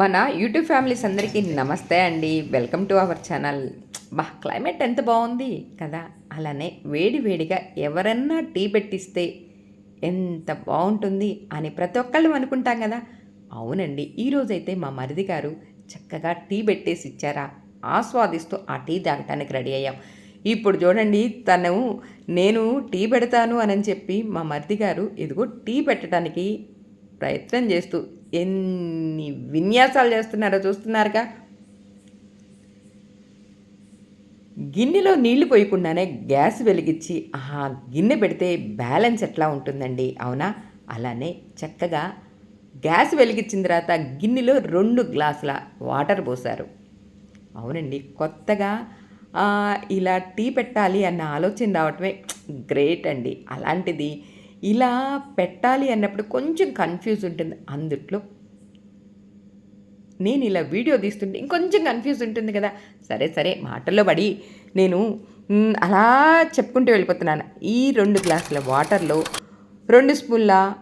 మన YouTube families అందరికీ నమస్తే అండి. Welcome to our channel. బా క్లైమేట్ ఎంత బాగుంది కదా? అలానే వేడి వేడిగా ఎవరన్నా టీ పెట్టిస్తే ఎంత బాగుంటుంది అని ప్రతి ఒక్కళ్ళు అనుకుంటాం కదా? అవునండి ఈరోజైతే మా మరిది గారు చక్కగా టీ పెట్టేసి ఇచ్చారా? ఆస్వాదిస్తూ ఆ టీ తాగటానికి రెడీ అయ్యాం. ఇప్పుడు చూడండి తను నేను టీ పెడతాను అని చెప్పి మా మరిది గారు ఇదిగో టీ పెట్టడానికి ప్రయత్నం చేస్తూ ఎన్ని విన్యాసాలు చేస్తున్నారో చూస్తున్నారుగా? గిన్నెలో నీళ్ళు పోయకుండానే గ్యాస్ వెలిగించి ఆ గిన్నె పెడితే బ్యాలెన్స్ ఎట్లా ఉంటుందండి? అవునా? అలానే చక్కగా గ్యాస్ వెలిగించిన తర్వాత గిన్నెలో రెండు గ్లాసుల వాటర్ పోసారు అవునండి కొత్తగా ఇలా టీ పెట్టాలి అన్న ఆలోచన రావటమే గ్రేట్ అండి. అలాంటిది ఇలా పెట్టాలి అన్నప్పుడు కొంచెం కన్ఫ్యూజ్ ఉంటుంది. అందుట్లో నేను ఇలా వీడియో తీస్తుంటే ఇంకొంచెం కన్ఫ్యూజ్ ఉంటుంది కదా. సరే సరే మాటల్లో పడి నేను అలా చెప్పుకుంటూ వెళ్ళిపోతున్నాను. ఈ రెండు గ్లాసుల వాటర్లో రెండు స్పూన్ల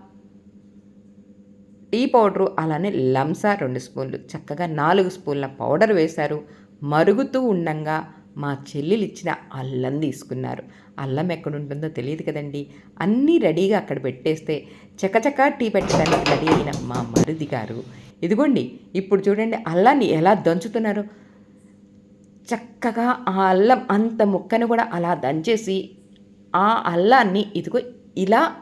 టీ పౌడరు అలానే లంసా రెండు స్పూన్లు. చక్కగా నాలుగు స్పూన్ల పౌడర్ వేశారు. మరుగుతూ ఉండంగా మా చెల్లెలు ఇచ్చిన అల్లం తీసుకున్నారు. అల్లం ఎక్కడ ఉంటుందో తెలియదు కదండి. అన్నీ రెడీగా అక్కడ పెట్టేస్తే చకచకా టీ పెట్టడానికి రెడీ అయిన మా మరిది గారు ఇదిగోండి ఇప్పుడు చూడండి అల్లాన్ని ఎలా దంచుతున్నారు. చక్కగా ఆ అల్లం అంత ముక్కను కూడా అలా దంచేసి ఆ అల్లాన్ని ఇదిగో ఇలా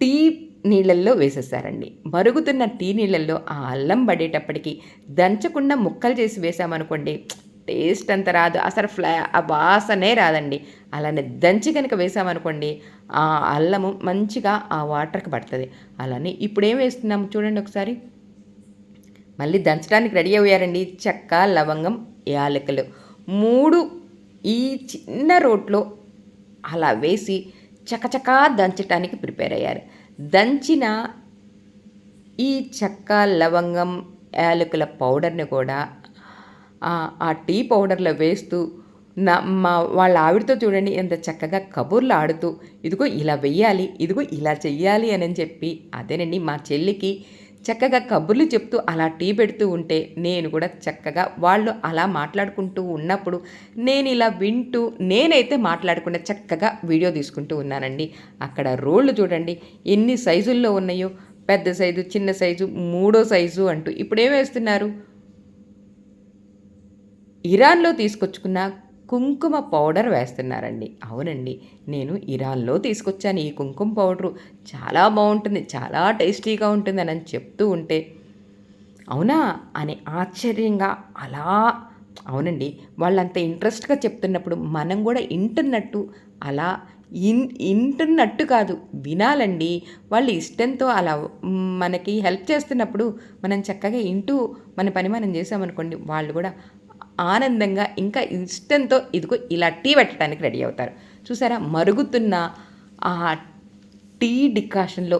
టీ నీళ్ళల్లో వేసేసారండి. మరుగుతున్న టీ నీళ్ళల్లో ఆ అల్లం పడేటప్పటికి దంచకుండా ముక్కలు చేసి వేసామనుకోండి టేస్ట్ అంత రాదు. అసలు ఫ్లా ఆ వాసనే రాదండి. అలానే దంచి కనుక వేసామనుకోండి ఆ అల్లము మంచిగా ఆ వాటర్కి పడుతుంది. అలానే ఇప్పుడు ఏం వేస్తున్నాము చూడండి ఒకసారి. మళ్ళీ దంచడానికి రెడీ అయ్యారండి చెక్క లవంగం యాలకులు. మూడు ఈ చిన్న రోట్లో అలా వేసి చకచకా దంచడానికి ప్రిపేర్ అయ్యారు. దంచిన ఈ చెక్క లవంగం యాలకుల పౌడర్ని కూడా ఆ టీ పౌడర్లో వేస్తూ నా మా వాళ్ళ ఆవిడతో చూడండి ఎంత చక్కగా కబుర్లు ఆడుతూ ఇదిగో ఇలా వెయ్యాలి ఇదిగో ఇలా చెయ్యాలి అని చెప్పి అదేనండి మా చెల్లికి చక్కగా కబుర్లు చెప్తూ అలా టీ పెడుతూ ఉంటే నేను కూడా చక్కగా వాళ్ళు అలా మాట్లాడుకుంటూ ఉన్నప్పుడు నేను ఇలా వింటూ నేనైతే మాట్లాడకుండా చక్కగా వీడియో తీసుకుంటూ ఉన్నానండి. అక్కడ రోళ్ళు చూడండి ఎన్ని సైజుల్లో ఉన్నాయో పెద్ద సైజు చిన్న సైజు మూడో సైజు అంటూ ఇప్పుడు ఏం వేస్తున్నారు? ఇరాన్లో తీసుకొచ్చుకున్న కుంకుమ పౌడర్ వేస్తున్నారండి. అవునండి నేను ఇరాన్లో తీసుకొచ్చాను ఈ కుంకుమ పౌడరు. చాలా బాగుంటుంది చాలా టేస్టీగా ఉంటుంది అని చెప్తూ ఉంటే. అవునా? అని ఆశ్చర్యంగా అలా. అవునండి వాళ్ళంత ఇంట్రెస్ట్గా చెప్తున్నప్పుడు మనం కూడా ఇంటున్నట్టు అలా ఇన్ ఇంటున్నట్టు కాదు వినాలండి. వాళ్ళు ఇష్టంతో అలా మనకి హెల్ప్ చేస్తున్నప్పుడు మనం చక్కగా ఇంటూ మన పని మనం చేసామనుకోండి వాళ్ళు కూడా ఆనందంగా ఇంకా ఇష్టంతో ఇదిగో ఇలా టీ పెట్టడానికి రెడీ అవుతారు. చూసారా? మరుగుతున్న ఆ టీ డికాషన్లో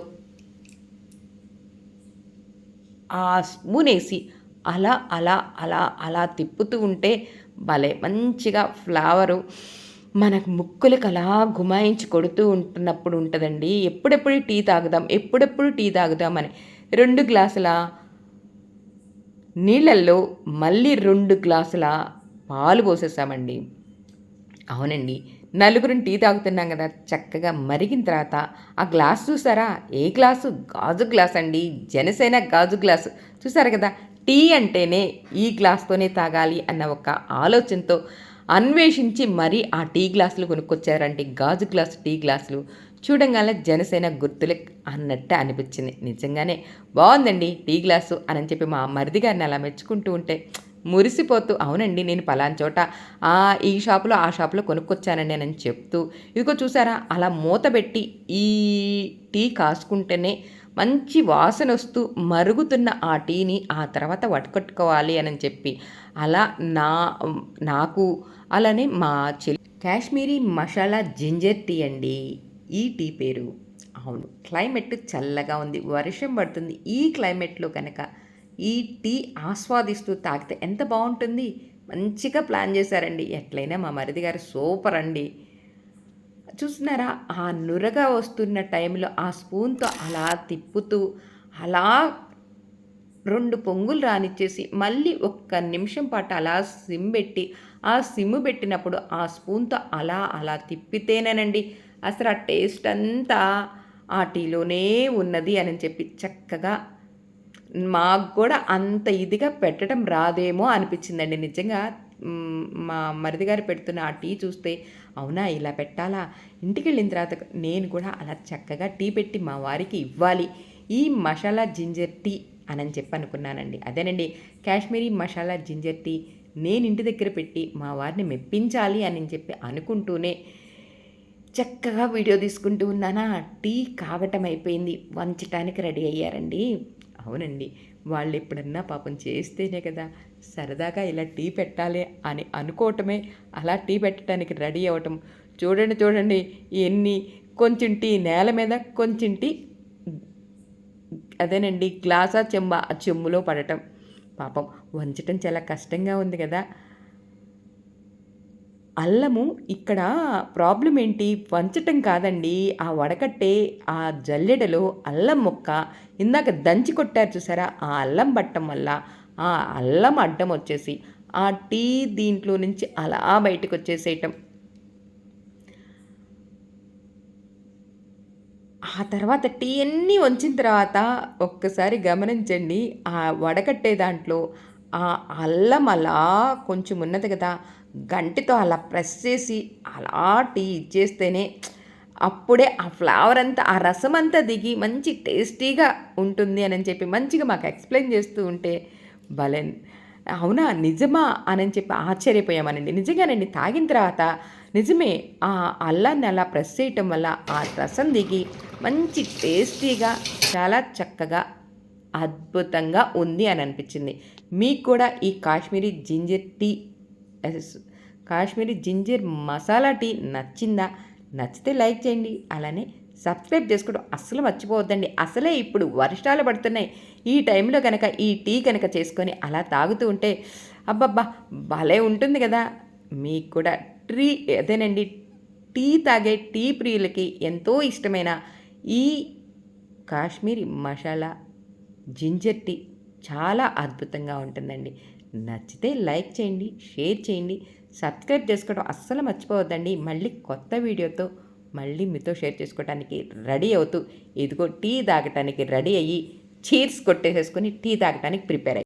ఆ స్పూన్ వేసి అలా అలా అలా అలా తిప్పుతూ ఉంటే భలే మంచిగా ఫ్లవరు మనకు ముక్కులకు అలా గుమాయించి కొడుతూ ఉంటున్నప్పుడు ఉంటుందండి. ఎప్పుడెప్పుడు టీ తాగుదాం ఎప్పుడెప్పుడు టీ తాగుదాం అని రెండు గ్లాసుల నీళ్ళల్లో మళ్ళీ రెండు గ్లాసుల పాలు పోసేసామండి. అవునండి నలుగురం టీ తాగుతున్నాం కదా చక్కగా మరిగిన తర్వాత ఆ గ్లాస్ చూసారా? ఏ గ్లాసు? గాజు గ్లాస్ అండి జనసేన గాజు గ్లాసు. చూసారు కదా టీ అంటేనే ఈ గ్లాస్తోనే తాగాలి అన్న ఒక ఆలోచనతో అన్వేషించి మరీ ఆ టీ గ్లాసులు కొనుక్కొచ్చారండి గాజు గ్లాసు టీ గ్లాసులు. చూడంగానే జనసేన గుర్తులే అన్నట్టు అనిపించింది. నిజంగానే బాగుందండి టీ గ్లాసు అని చెప్పి మా మరిది గారిని అలా మెచ్చుకుంటూ ఉంటే మురిసిపోతూ అవునండి నేను పలాన్ చోట ఆ ఈ షాపులో ఆ షాపులో కొనుక్కొచ్చానండి అని చెప్తూ ఇదిగో చూసారా అలా మూత పెట్టి ఈ టీ కాసుకుంటేనే మంచి వాసన వస్తూ మరుగుతున్న ఆ టీని ఆ తర్వాత వడకట్టుకోవాలి అని చెప్పి అలా నా నాకు అలానే మా చెల్లి కాశ్మీరీ మసాలా జింజర్ టీ అండి. ఈ టీ పేరు. అవును క్లైమేట్ చల్లగా ఉంది. వర్షం పడుతుంది. ఈ క్లైమేట్లో కనుక ఈ టీ ఆస్వాదిస్తూ తాగితే ఎంత బాగుంటుంది? మంచిగా ప్లాన్ చేశారండి. ఎట్లయినా మా మరిది గారు సూపర్ అండి. చూస్తున్నారా? ఆ నురగా వస్తున్న టైంలో ఆ స్పూన్తో అలా తిప్పుతూ అలా రెండు పొంగులు రానిచ్చేసి మళ్ళీ ఒక్క నిమిషం పాటు అలా సిమ్ పెట్టి ఆ సిమ్ పెట్టినప్పుడు ఆ స్పూన్తో అలా అలా తిప్పితేనేనండి అసలు ఆ టేస్ట్ అంతా ఆ టీలోనే ఉన్నది అని చెప్పి చక్కగా మాకు కూడా అంత ఇదిగా పెట్టడం రాదేమో అనిపించిందండి. నిజంగా మా మరిది గారు పెడుతున్న ఆ టీ చూస్తే అవునా ఇలా పెట్టాలా? ఇంటికి వెళ్ళిన తర్వాత నేను కూడా అలా చక్కగా టీ పెట్టి మా వారికి ఇవ్వాలి. ఈ మసాలా జింజర్ టీ అని చెప్పి అనుకున్నానండి. అదేనండి కాశ్మీరీ మసాలా జింజర్ టీ నేను ఇంటి దగ్గర పెట్టి మా వారిని మెప్పించాలి అని చెప్పి అనుకుంటూనే చక్కగా వీడియో తీసుకుంటూ ఉన్నానా? టీ కాగటం అయిపోయింది. వంచటానికి రెడీ అయ్యారండి. అవునండి. వాళ్ళు ఎప్పుడన్నా పాపం చేస్తేనే కదా సరదాగా ఇలా టీ పెట్టాలి అని అనుకోవటమే. అలా టీ పెట్టడానికి రెడీ అవ్వటం. చూడండి చూడండి. ఎన్ని? కొంచెం టీ నేల మీద కొంచెం టీ అదేనండి. గ్లాసా చెమ్మ ఆ చెంబులో పడటం. పాపం వంచటం చాలా కష్టంగా ఉంది కదా. అల్లము ఇక్కడ ప్రాబ్లం ఏంటి? వంచటం కాదండి. ఆ వడకట్టే ఆ జల్లెడలో అల్లం ముక్క ఇందాక దంచి కొట్టారు చూసారా? ఆ అల్లం పట్టం వల్ల ఆ అల్లం అడ్డం వచ్చేసి ఆ టీ దీంట్లో నుంచి అలా బయటకు వచ్చేసేయటం. ఆ తర్వాత టీ అన్నీ వంచిన తర్వాత ఒక్కసారి గమనించండి ఆ వడకట్టే దాంట్లో ఆ అల్లం అలా కొంచెం ఉన్నది కదా గంటితో అలా ప్రెస్ చేసి అలా టీ ఇచ్చేస్తేనే అప్పుడే ఆ ఫ్లేవర్ అంతా ఆ రసం అంతా దిగి మంచి టేస్టీగా ఉంటుంది అని చెప్పి మంచిగా మాకు ఎక్స్ప్లెయిన్ చేస్తూ ఉంటే భలే. అవునా? నిజమా? అని చెప్పి ఆశ్చర్యపోయామనండి. నిజంగానండి తాగిన తర్వాత నిజమే ఆ అల్లాన్ని అలా ప్రెస్ చేయటం వల్ల ఆ రసం దిగి మంచి టేస్టీగా చాలా చక్కగా అద్భుతంగా ఉంది అని అనిపించింది. మీకు కూడా ఈ Kashmiri ginger tea yes, Kashmiri ginger masala tea నచ్చిందా? నచ్చితే లైక్ చేయండి. అలానే సబ్స్క్రైబ్ చేసుకోవడం అస్సలు మర్చిపోవద్దండి. అసలే ఇప్పుడు వర్షాలు పడుతున్నాయి. ఈ టైంలో కనుక ఈ టీ కనుక చేసుకొని అలా తాగుతూ ఉంటే అబ్బబ్బా భలే ఉంటుంది కదా! మీకు కూడా ట్రీ అదేనండి టీ తాగే టీ ప్రియులకి ఎంతో ఇష్టమైన ఈ కాశ్మీరీ మసాలా జింజర్ టీ చాలా అద్భుతంగా ఉంటుందండి. నచ్చితే లైక్ చేయండి షేర్ చేయండి సబ్స్క్రైబ్ చేసుకోవడం అస్సలు మర్చిపోవద్దండి. మళ్ళీ కొత్త వీడియోతో మళ్ళీ మీతో షేర్ చేసుకోవడానికి రెడీ అవుతూ ఇదిగో టీ తాగటానికి రెడీ అయ్యి చీర్స్ కొట్టేసేసుకొని టీ తాగటానికి ప్రిపేర్ అయ్యి